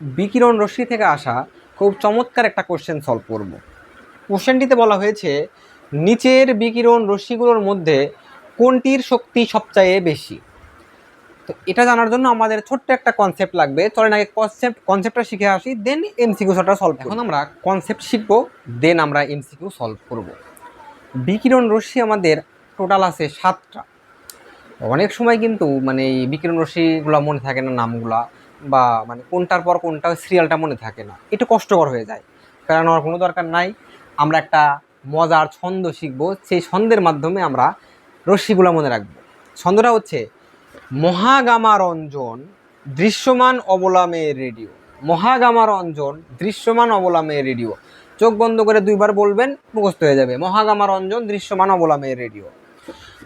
বিকিরণ রশ্মি থেকে আসা খুব চমৎকার একটা কোশ্চেন সলভ করব। কোশ্চেনটিতে বলা হয়েছে, নিচের বিকিরণ রশ্মিগুলোর মধ্যে কোনটির শক্তি সবচেয়ে বেশি? তো এটা জানার জন্য আমাদের ছোট্ট একটা কনসেপ্ট লাগবে। চলেন আগে কনসেপ্ট কনসেপ্টটা শিখে আসি দেন এমসিকিউ সলভটা সলভ এখন আমরা কনসেপ্ট শিখব দেন আমরা এমসিকিউ সলভ করব। বিকিরণ রশ্মি আমাদের টোটাল আছে সাতটা। অনেক সময় কিন্তু মানে এই বিকিরণ রশ্মিগুলো মনে থাকে না নামগুলা। বা মানে কোনটার পর কোনটা সিরিয়ালটা মনে থাকে না। একটু কষ্টকর হয়ে যায়। কারণ আমার কোনো দরকার নাই। আমরা একটা মজার ছন্দ শিখব। সেই ছন্দের মাধ্যমে আমরা রশ্মিগুলো মনে রাখব। ছন্দটা হচ্ছে মহাগামা রঞ্জন দৃশ্যমান অবলামে রেডিও। মহাগামা রঞ্জন দৃশ্যমান অবলামে রেডিও। চোখ বন্ধ করে দুইবার বলবেন, মুখস্থ হয়ে যাবে। মহাগামা রঞ্জন দৃশ্যমান অবলামে রেডিও।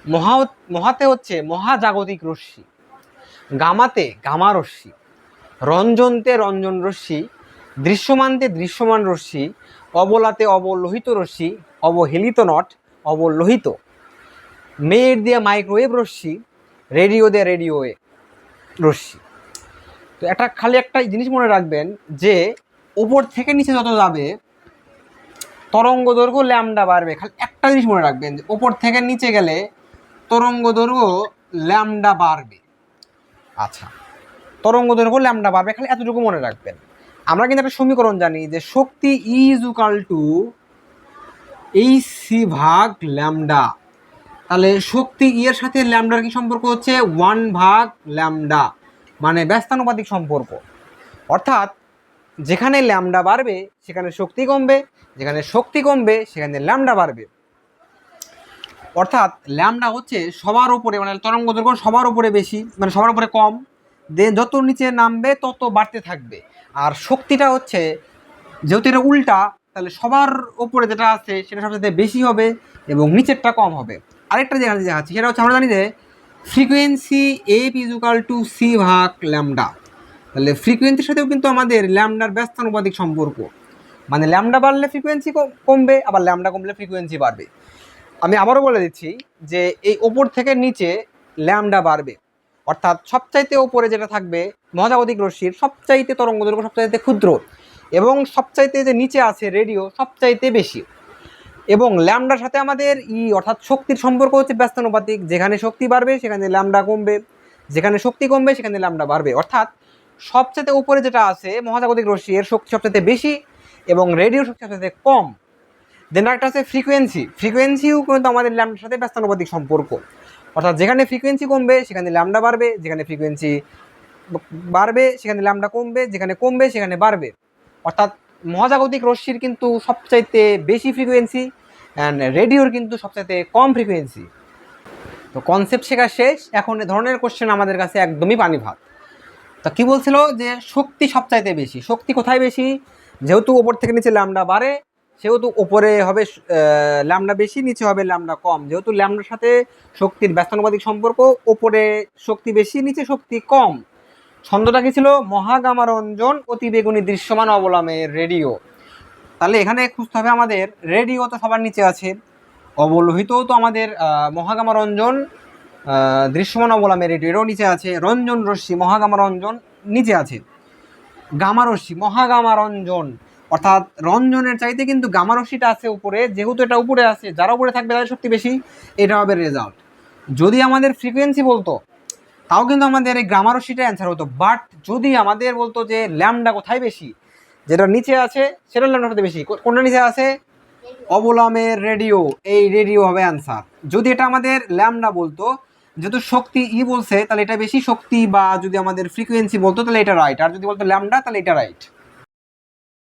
মহা মহাতে হচ্ছে মহাজাগতিক রশ্মি। গামাতে গামা রশ্মি। রঞ্জনতে রঞ্জন রশ্মি, দৃশ্যমানতে দৃশ্যমান রশ্মি, অবলাতে অবলোহিত রশ্মি, অবহেলিত নট, অবলোহিত। মেয়ের দিয়ে মাইক্রোওয়েভ রশ্মি, রেডিও দিয়ে রেডিও রশ্মি। তো এটা খালি একটা জিনিস মনে রাখবেন যে, উপর থেকে নিচে যত যাবে, তরঙ্গ দৈর্ঘ্য ল্যামডা বাড়বে। খালি একটা জিনিস মনে রাখবেন যে ওপর থেকে নিচে গেলে তরঙ্গ দৈর্ঘ্য ল্যামডা বাড়বে। আচ্ছা। তরঙ্গ দৈর্ঘ্য ল্যামডা বাড়বে খালি এতটুকু মনে রাখবেন। আমরা কিন্তু একটা সমীকরণ জানি যে শক্তি ইজ ইকাল টু এই সি ভাগ ল্যামডা তাহলে শক্তি ই এর সাথে ল্যামডার কি সম্পর্ক হচ্ছে? ওয়ান ভাগ ল্যামডা মানে ব্যস্তানুপাতিক সম্পর্ক। অর্থাৎ যেখানে ল্যামডা বাড়বে, সেখানে শক্তি কমবে। যেখানে শক্তি কমবে, সেখানে ল্যামডা বাড়বে। অর্থাৎ ল্যামডা হচ্ছে সবার উপরে মানে তরঙ্গ দৈর্ঘ্য সবার উপরে বেশি মানে সবার উপরে কম। দেন যত নিচে নামবে, তত বাড়তে থাকবে। আর শক্তিটা হচ্ছে, যেহেতু এটা উল্টা, তাহলে সবার ওপরে যেটা আছে, সেটা সবচেয়ে বেশি হবে এবং নিচেরটা কম হবে। আরেকটা জায়গা দেখাচ্ছি, সেটা হচ্ছে আমরা জানি যে frequency F is equal to C ভাগ ল্যামডা তাহলে ফ্রিকোয়েন্সির সাথেও কিন্তু আমাদের ল্যামডার ব্যস্তানুপাতিক সম্পর্ক। মানে ল্যামডা বাড়লে ফ্রিকোয়েন্সি কমবে, আবার ল্যামডা কমলে ফ্রিকোয়েন্সি বাড়বে। আমি আবারও বলে দিচ্ছি যে এই ওপর থেকে নিচে ল্যামডা বাড়বে। অর্থাৎ সবচাইতে ওপরে যেটা থাকবে, মহাজাগতিক রশ্মির সবচাইতে তরঙ্গ দৈর্ঘ্য সবচাইতে ক্ষুদ্র এবং সবচাইতে যে নিচে আছে রেডিও, সবচাইতে বেশি। এবং ল্যামডার সাথে আমাদের ই অর্থাৎ শক্তির সম্পর্ক হচ্ছে ব্যস্তানুপাতিক। যেখানে শক্তি বাড়বে, সেখানে ল্যামডা কমবে। যেখানে শক্তি কমবে, সেখানে ল্যামডা বাড়বে। অর্থাৎ সবচেয়ে উপরে যেটা আছে, মহাজাগতিক রশ্মি এর শক্তি সবচেয়ে বেশি এবং রেডিও শক্তি সবচেয়ে কম। দেন একটা আছে ফ্রিকোয়েন্সি ফ্রিকোয়েন্সিও কিন্তু আমাদের ল্যামডার সাথে ব্যস্তানুপাতিক সম্পর্ক। অর্থাৎ যেখানে ফ্রিকোয়েন্সি কমবে, সেখানে ল্যামডা বাড়বে, যেখানে ফ্রিকোয়েন্সি বাড়বে, সেখানে ল্যামডা কমবে, যেখানে কমবে, সেখানে বাড়বে। অর্থাৎ মহাজাগতিক রশ্মির কিন্তু সবচাইতে বেশি ফ্রিকোয়েন্সি অ্যান্ড রেডিওর কিন্তু সবচাইতে কম ফ্রিকোয়েন্সি তো কনসেপ্ট শেখা শেষ। এখন এ ধরনের কোশ্চেন আমাদের কাছে একদমই পানি ভাত। তা কী বলছিল? যে শক্তি সবচাইতে বেশি। শক্তি কোথায় বেশি? যেহেতু ওপর থেকে নিচে ল্যামডা বাড়ে সেহেতু ওপরে হবে ল্যামডা বেশি নিচে হবে ল্যামডা কম। যেহেতু ল্যামডার সাথে শক্তির ব্যস্তানুপাতিক সম্পর্ক ওপরে শক্তি বেশি নিচে শক্তি কম। ছন্দটা কি ছিল? মহাগামা রঞ্জন অতিবেগুনি দৃশ্যমান অবলম্বে রেডিও তাহলে এখানে খুঁজতে হবে আমাদের রেডিও তো সবার নিচে আছে। অবলোহিতও তো আমাদের আহ, মহাগামা রঞ্জন দৃশ্যমান অবলম্বে রেডিও এটাও নিচে আছে। রঞ্জন রশ্মি মহাগামা রঞ্জন নিচে আছে। গামা রশ্মি মহাগামা রঞ্জন অর্থাৎ রঞ্জনের চাইতে কিন্তু গামা আছে উপরে, যেহেতু এটা উপরে আছে, যারা উপরে থাকবে তাদের শক্তি বেশি, এটা হবে রেজাল্ট যদি আমাদের ফ্রিকোয়েন্সি বলতো, তাও কিন্তু আমাদের এই গ্রামার রশ্মিটা অ্যান্সার হতো। বাট যদি আমাদের বলতো যে ল্যামডা কোথায় বেশি, যেটা নিচে আছে, সেটা ল্যামডা হতে বেশি? কোনটা নিচে আছে? অবলমের রেডিও এই রেডিও হবে অ্যান্সার যদি এটা আমাদের ল্যামডা বলতো, যেহেতু শক্তি ই বলছে, তাহলে এটা বেশি শক্তি, বা যদি আমাদের ফ্রিকোয়েন্সি বলতো, তাহলে এটা রাইট আর যদি বলতো ল্যামডা তাহলে এটা রাইট